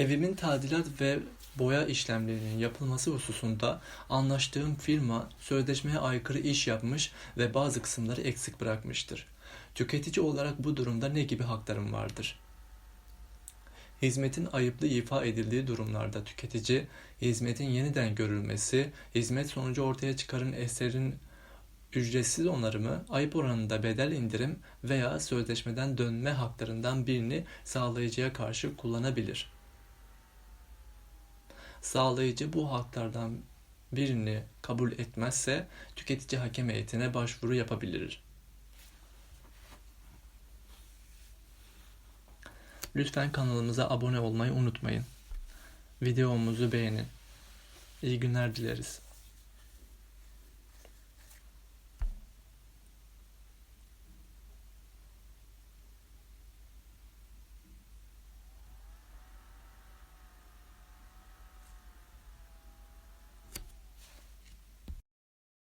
Evimin tadilat ve boya işlemlerinin yapılması hususunda anlaştığım firma sözleşmeye aykırı iş yapmış ve bazı kısımları eksik bırakmıştır. Tüketici olarak bu durumda ne gibi haklarım vardır? Hizmetin ayıplı ifa edildiği durumlarda tüketici, hizmetin yeniden görülmesi, hizmet sonucu ortaya çıkarın eserin ücretsiz onarımı, ayıp oranında bedel indirim veya sözleşmeden dönme haklarından birini sağlayıcıya karşı kullanabilir. Sağlayıcı bu haklardan birini kabul etmezse tüketici hakem heyetine başvuru yapabilir. Lütfen kanalımıza abone olmayı unutmayın. Videomuzu beğenin. İyi günler dileriz.